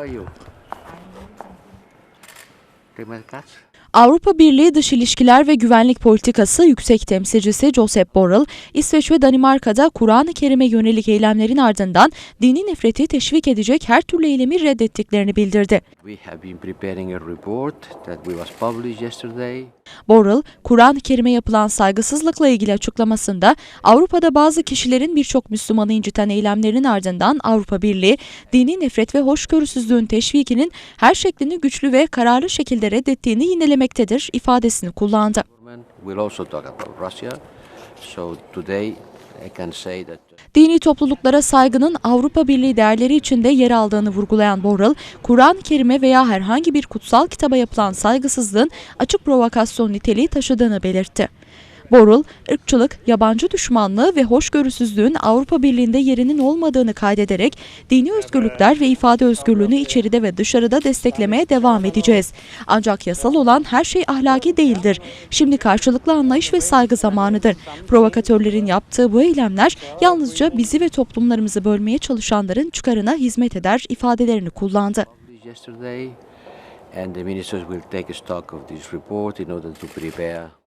You? Primer Katz? Avrupa Birliği Dış İlişkiler ve Güvenlik Politikası Yüksek Temsilcisi Josep Borrell, İsveç ve Danimarka'da Kur'an-ı Kerim'e yönelik eylemlerin ardından dini nefreti teşvik edecek her türlü eylemi reddettiklerini bildirdi. Borrell, Kur'an-ı Kerim'e yapılan saygısızlıkla ilgili açıklamasında Avrupa'da bazı kişilerin birçok Müslümanı inciten eylemlerin ardından Avrupa Birliği, dini nefret ve hoşgörüsüzlüğün teşvikinin her şeklini güçlü ve kararlı şekilde reddettiğini yinelemektedir ifadesini kullandı. Will also talk about Russia. So today That Dini topluluklara saygının Avrupa Birliği değerleri içinde yer aldığını vurgulayan Borrell, Kur'an-ı Kerim'e veya herhangi bir kutsal kitaba yapılan saygısızlığın açık provokasyon niteliği taşıdığını belirtti. Borrell, ırkçılık, yabancı düşmanlığı ve hoşgörüsüzlüğün Avrupa Birliği'nde yerinin olmadığını kaydederek dini özgürlükler ve ifade özgürlüğünü içeride ve dışarıda desteklemeye devam edeceğiz. Ancak yasal olan her şey ahlaki değildir. Şimdi karşılıklı anlayış ve saygı zamanıdır. Provokatörlerin yaptığı bu eylemler yalnızca bizi ve toplumlarımızı bölmeye çalışanların çıkarına hizmet eder ifadelerini kullandı. and the ministers will take stock of this report in order to prepare